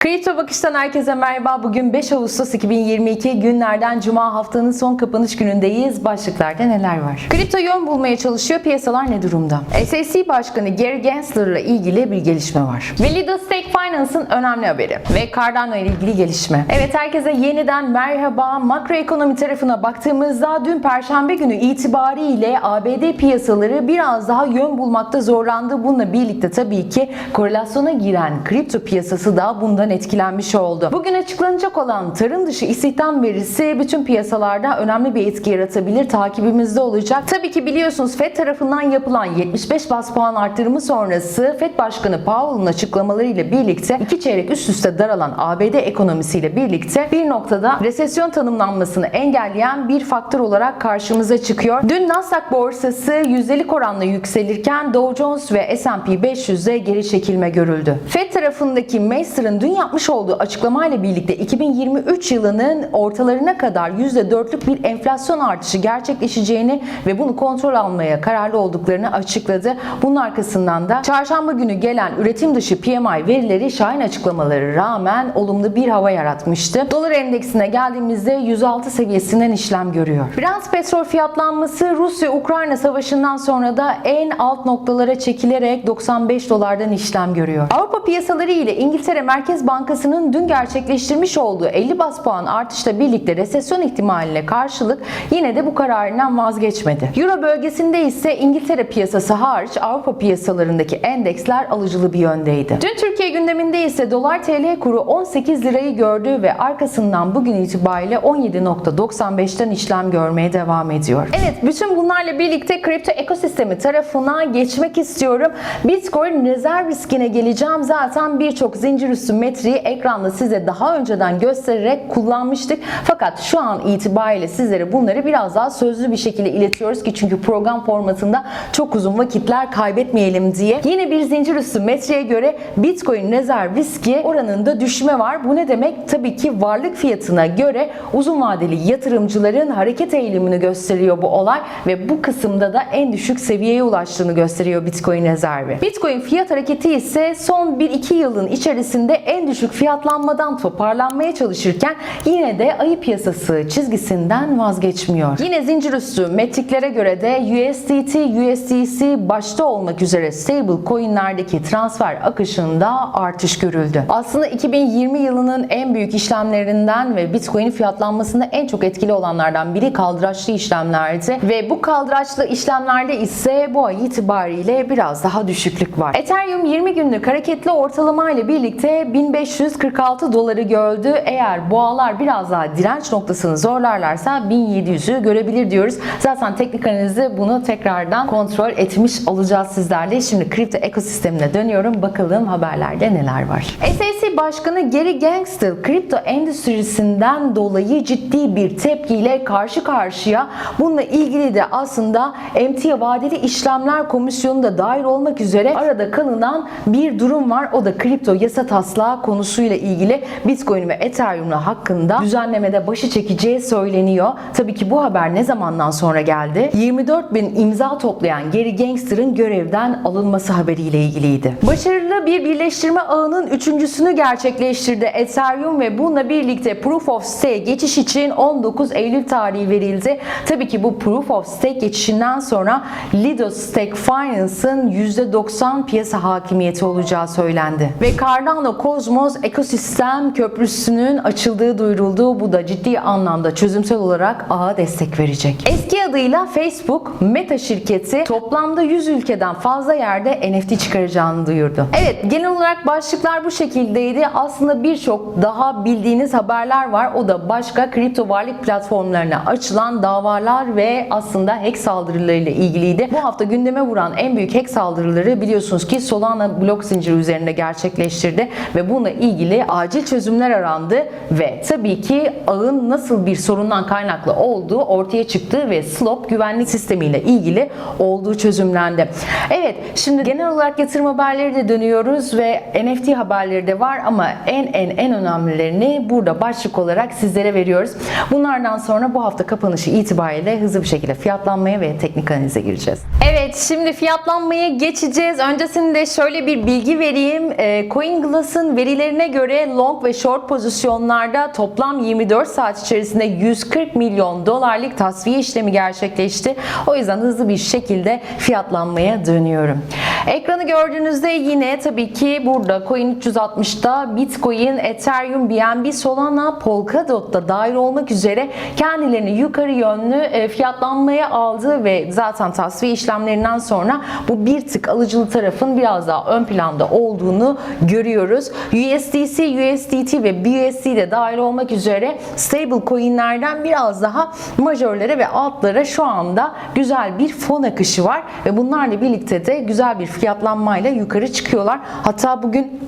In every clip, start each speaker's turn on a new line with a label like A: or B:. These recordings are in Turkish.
A: Kripto Bakış'tan herkese merhaba. Bugün 5 Ağustos 2022 günlerden Cuma haftanın son kapanış günündeyiz. Başlıklarda neler var? Kripto yön bulmaya çalışıyor. Piyasalar ne durumda? SEC Başkanı Gary Gensler ile ilgili bir gelişme var. Ve Lido Stake Finance'ın önemli haberi. Ve Cardano ile ilgili gelişme. Evet herkese yeniden merhaba. Makroekonomi tarafına baktığımızda dün Perşembe günü itibariyle ABD piyasaları biraz daha yön bulmakta zorlandı. Bununla birlikte tabii ki korelasyona giren kripto piyasası da bundan etkilenmiş oldu. Bugün açıklanacak olan tarım dışı istihdam verisi bütün piyasalarda önemli bir etki yaratabilir. Takibimizde olacak. Tabii ki biliyorsunuz FED tarafından yapılan 75 bas puan arttırımı sonrası FED Başkanı Powell'ın açıklamalarıyla birlikte iki çeyrek üst üste daralan ABD ekonomisiyle birlikte bir noktada resesyon tanımlanmasını engelleyen bir faktör olarak karşımıza çıkıyor. Dün Nasdaq borsası yüzdelik oranla yükselirken Dow Jones ve S&P 500'de geri çekilme görüldü. FED tarafındaki Meister'ın dün yapmış olduğu açıklamayla birlikte 2023 yılının ortalarına kadar %4'lük bir enflasyon artışı gerçekleşeceğini ve bunu kontrol almaya kararlı olduklarını açıkladı. Bunun arkasından da çarşamba günü gelen üretim dışı PMI verileri şahin açıklamaları rağmen olumlu bir hava yaratmıştı. Dolar endeksine geldiğimizde 106 seviyesinden işlem görüyor. Brent petrol fiyatlanması Rusya-Ukrayna savaşından sonra da en alt noktalara çekilerek 95 dolardan işlem görüyor. Avrupa piyasaları ile İngiltere Merkez Bankası'nın dün gerçekleştirmiş olduğu 50 bas puan artışla birlikte resesyon ihtimaline karşılık yine de bu kararından vazgeçmedi. Euro bölgesinde ise İngiltere piyasası hariç Avrupa piyasalarındaki endeksler alıcılı bir yöndeydi. Dün Türkiye gündeminde ise dolar TL kuru 18 lirayı gördü ve arkasından bugün itibariyle 17.95'ten işlem görmeye devam ediyor. Evet bütün bunlarla birlikte kripto ekosistemi tarafına geçmek istiyorum. Bitcoin rezerv riskine geleceğim. Zaten birçok zincir üstü metriği ekranda size daha önceden göstererek kullanmıştık. Fakat şu an itibariyle sizlere bunları biraz daha sözlü bir şekilde iletiyoruz ki çünkü program formatında çok uzun vakitler kaybetmeyelim diye. Yine bir zincir üstü metriğe göre Bitcoin rezerv riski oranında düşme var. Bu ne demek? Tabii ki varlık fiyatına göre uzun vadeli yatırımcıların hareket eğilimini gösteriyor bu olay ve bu kısımda da en düşük seviyeye ulaştığını gösteriyor Bitcoin rezervi. Bitcoin fiyat hareketi ise son 1-2 yılın içerisinde en düşük fiyatlanmadan toparlanmaya çalışırken yine de ayı piyasası çizgisinden vazgeçmiyor. Yine zincir üstü metriklere göre de USDT, USDC başta olmak üzere stable coinlerdeki transfer akışında artış görüldü. Aslında 2020 yılının en büyük işlemlerinden ve Bitcoin'in fiyatlanmasında en çok etkili olanlardan biri kaldıraçlı işlemlerdi ve bu kaldıraçlı işlemlerde ise bu ay itibariyle biraz daha düşüklük var. Ethereum 20 günlük hareketli ortalama ile birlikte 1546 doları gördü. Eğer boğalar biraz daha direnç noktasını zorlarlarsa 1700'ü görebilir diyoruz. Zaten teknik analizde bunu tekrardan kontrol etmiş olacağız sizlerle. Şimdi kripto ekosistemine dönüyorum. Bakalım haberlerde neler var. SEC Başkanı Gary Gensler kripto endüstrisinden dolayı ciddi bir tepkiyle karşı karşıya. Bununla ilgili de aslında emtia vadeli işlemler komisyonu da dahil olmak üzere arada kalınan bir durum var. O da kripto yasa taslağı konusuyla ilgili Bitcoin ve Ethereum hakkında düzenlemede başı çekeceği söyleniyor. Tabii ki bu haber ne zamandan sonra geldi? 24 bin imza toplayan Gary Gangster'ın görevden alınması haberiyle ilgiliydi. Başarılı bir birleştirme ağının üçüncüsünü gerçekleştirdi Ethereum ve bununla birlikte Proof of Stake geçiş için 19 Eylül tarihi verildi. Tabii ki bu Proof of Stake geçişinden sonra Lido Stake Finance'ın %90 piyasa hakimiyeti olacağı söylendi. Ve Cardano Cosmos ekosistem köprüsünün açıldığı duyuruldu. Bu da ciddi anlamda çözümsel olarak ağa destek verecek. Eski adıyla Facebook, Meta şirketi toplamda 100 ülkeden fazla yerde NFT çıkaracağını duyurdu. Evet genel olarak başlıklar bu şekildeydi. Aslında birçok daha bildiğiniz haberler var. O da başka kripto varlık platformlarına açılan davalar ve aslında hack saldırılarıyla ilgiliydi. Bu hafta gündeme vuran en büyük hack saldırıları biliyorsunuz ki Solana blok zinciri üzerinde gerçekleştirdi ve bununla ilgili acil çözümler arandı ve tabii ki ağın nasıl bir sorundan kaynaklı olduğu ortaya çıktı ve Slop güvenlik sistemiyle ilgili olduğu çözümlendi. Evet şimdi genel olarak yatırım haberleri de dönüyoruz ve NFT haberleri de var ama en en en önemlilerini burada başlık olarak sizlere veriyoruz. Bunlardan sonra bu hafta kapanışı itibariyle hızlı bir şekilde fiyatlanmaya ve teknik analize gireceğiz. Evet şimdi fiyatlanmaya geçeceğiz. Öncesinde şöyle bir bilgi vereyim. Ee, CoinGlass'ın veri Verilerine göre long ve short pozisyonlarda toplam 24 saat içerisinde 140 milyon dolarlık tasfiye işlemi gerçekleşti. O yüzden hızlı bir şekilde fiyatlanmaya dönüyorum. Ekranı gördüğünüzde yine tabii ki burada Coin 360'da Bitcoin, Ethereum, BNB, Solana, Polkadot da dahil olmak üzere kendilerini yukarı yönlü e, fiyatlanmaya aldı ve zaten tasfiye işlemlerinden sonra bu bir tık alıcılı tarafın biraz daha ön planda olduğunu görüyoruz. USDC, USDT ve BUSD de dahil olmak üzere stable coinlerden biraz daha majörlere ve altlara şu anda güzel bir fon akışı var ve bunlarla birlikte de güzel bir fiyatlanmayla yukarı çıkıyorlar. Hatta bugün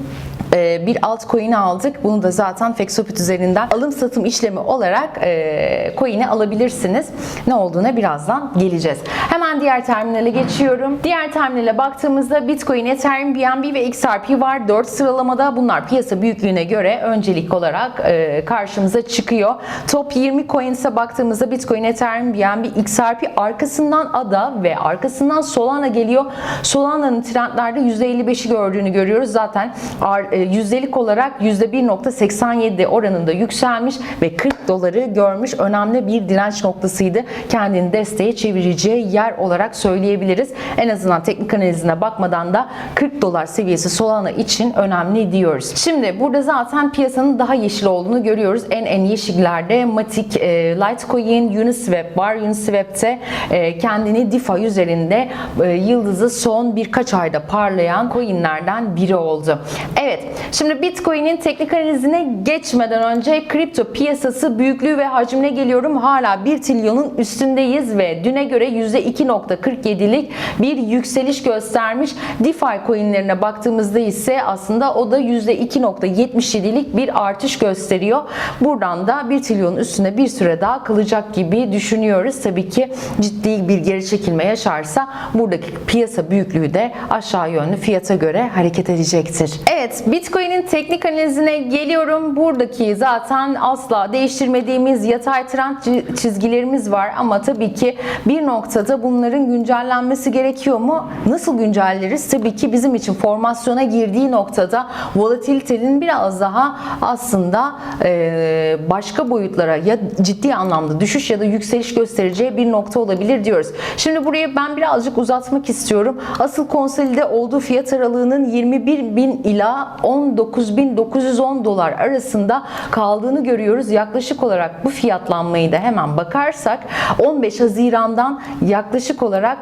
A: e, bir altcoin'i aldık. Bunu da zaten Fexopit üzerinden alım satım işlemi olarak e, coin'i alabilirsiniz. Ne olduğuna birazdan geleceğiz. Hemen diğer terminale geçiyorum. Diğer terminale baktığımızda Bitcoin, Ethereum, BNB ve XRP var. 4 sıralamada bunlar piyasa büyüklüğüne göre öncelik olarak e, karşımıza çıkıyor. Top 20 coins'e baktığımızda Bitcoin, Ethereum, BNB, XRP arkasından ADA ve arkasından Solana geliyor. Solana'nın trendlerde %55'i gördüğünü görüyoruz. Zaten ar- e, yüzdelik olarak %1.87 oranında yükselmiş ve 40 doları görmüş önemli bir direnç noktasıydı. Kendini desteğe çevireceği yer olarak söyleyebiliriz. En azından teknik analizine bakmadan da 40 dolar seviyesi Solana için önemli diyoruz. Şimdi burada zaten piyasanın daha yeşil olduğunu görüyoruz. En en yeşillerde Matic, e, Litecoin, Uniswap var. Uniswap'te e, kendini DeFi üzerinde e, yıldızı son birkaç ayda parlayan coinlerden biri oldu. Evet, şimdi Bitcoin'in teknik analizine geçmeden önce kripto piyasası büyüklüğü ve hacmine geliyorum. Hala 1 trilyonun üstündeyiz ve düne göre %2.47'lik bir yükseliş göstermiş. DeFi coinlerine baktığımızda ise aslında o da %2.77'lik bir artış gösteriyor. Buradan da 1 trilyonun üstünde bir süre daha kalacak gibi düşünüyoruz. Tabii ki ciddi bir geri çekilme yaşarsa buradaki piyasa büyüklüğü de aşağı yönlü fiyata göre hareket edecektir. Evet, Bitcoin'in teknik analizine geliyorum. Buradaki zaten asla değiştirmediğimiz yatay trend çi- çizgilerimiz var ama tabii ki bir noktada bunların güncellenmesi gerekiyor mu? Nasıl güncelleriz? Tabii ki bizim için formasyona girdiği noktada volatilitenin biraz daha aslında e, başka boyutlara ya ciddi anlamda düşüş ya da yükseliş göstereceği bir nokta olabilir diyoruz. Şimdi buraya ben birazcık uzatmak istiyorum. Asıl konsolide olduğu fiyat aralığının 21.000 ila 19.910 dolar arasında kaldığını görüyoruz. Yaklaşık olarak bu fiyatlanmayı da hemen bakarsak 15 Haziran'dan yaklaşık olarak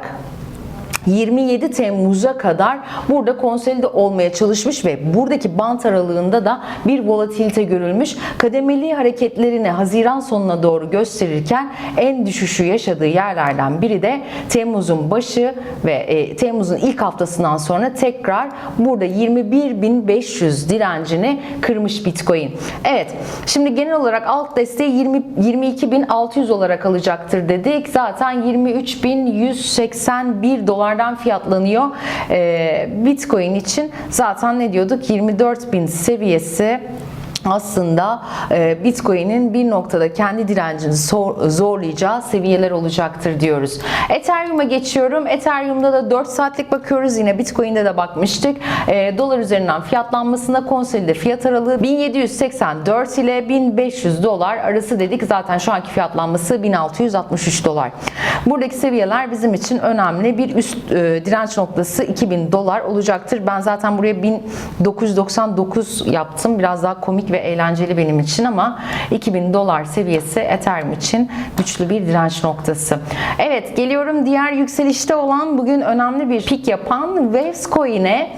A: 27 Temmuz'a kadar burada konsolide olmaya çalışmış ve buradaki bant aralığında da bir volatilite görülmüş. Kademeli hareketlerini Haziran sonuna doğru gösterirken en düşüşü yaşadığı yerlerden biri de Temmuz'un başı ve e, Temmuz'un ilk haftasından sonra tekrar burada 21.500 direncini kırmış Bitcoin. Evet, şimdi genel olarak alt desteği 20 22.600 olarak alacaktır dedik. Zaten 23.181 dolardan fiyatlanıyor. Ee, Bitcoin için zaten ne diyorduk? 24.000 seviyesi aslında e, Bitcoin'in bir noktada kendi direncini zor- zorlayacağı seviyeler olacaktır diyoruz. Ethereum'a geçiyorum. Ethereum'da da 4 saatlik bakıyoruz. Yine Bitcoin'de de bakmıştık. E, dolar üzerinden fiyatlanmasında konsolide fiyat aralığı 1784 ile 1500 dolar arası dedik. Zaten şu anki fiyatlanması 1663 dolar. Buradaki seviyeler bizim için önemli. Bir üst e, direnç noktası 2000 dolar olacaktır. Ben zaten buraya 1999 yaptım. Biraz daha komik ve eğlenceli benim için ama 2000 dolar seviyesi Ethereum için güçlü bir direnç noktası. Evet geliyorum diğer yükselişte olan bugün önemli bir pik yapan Waves Coin'e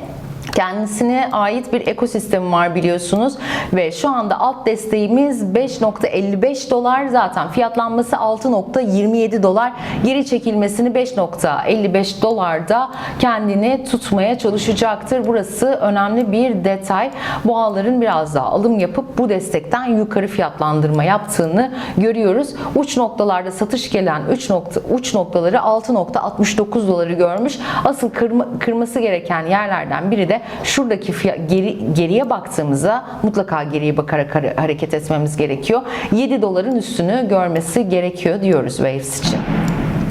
A: Kendisine ait bir ekosistemi var biliyorsunuz ve şu anda alt desteğimiz 5.55 dolar zaten fiyatlanması 6.27 dolar geri çekilmesini 5.55 dolarda kendini tutmaya çalışacaktır. Burası önemli bir detay. Boğaların biraz daha alım yapıp bu destekten yukarı fiyatlandırma yaptığını görüyoruz. Uç noktalarda satış gelen uç, nokta, uç noktaları 6.69 doları görmüş. Asıl kırma, kırması gereken yerlerden biri de şuradaki geri, geriye baktığımızda mutlaka geriye bakarak hare- hareket etmemiz gerekiyor. 7 doların üstünü görmesi gerekiyor diyoruz Waves için.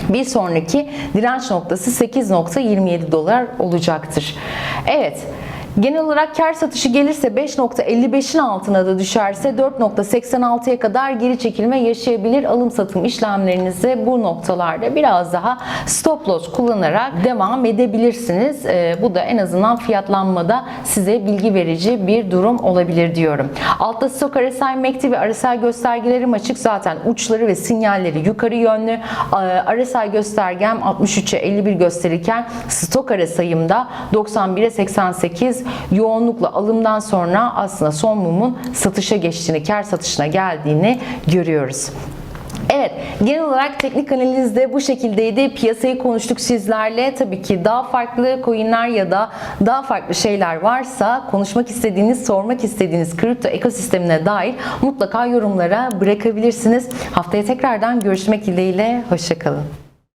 A: Bir sonraki direnç noktası 8.27 dolar olacaktır. Evet. Genel olarak kar satışı gelirse 5.55'in altına da düşerse 4.86'ya kadar geri çekilme yaşayabilir. Alım satım işlemlerinizi bu noktalarda biraz daha stop loss kullanarak devam edebilirsiniz. Ee, bu da en azından fiyatlanmada size bilgi verici bir durum olabilir diyorum. Altta stok RSI MACD ve RSI göstergelerim açık. Zaten uçları ve sinyalleri yukarı yönlü. Ee, RSI göstergem 63'e 51 gösterirken stok RSI'mda 91'e 88 yoğunlukla alımdan sonra aslında son mumun satışa geçtiğini, kar satışına geldiğini görüyoruz. Evet, genel olarak teknik analizde bu şekildeydi. Piyasayı konuştuk sizlerle. Tabii ki daha farklı coinler ya da daha farklı şeyler varsa konuşmak istediğiniz, sormak istediğiniz kripto ekosistemine dair mutlaka yorumlara bırakabilirsiniz. Haftaya tekrardan görüşmek dileğiyle. Hoşçakalın.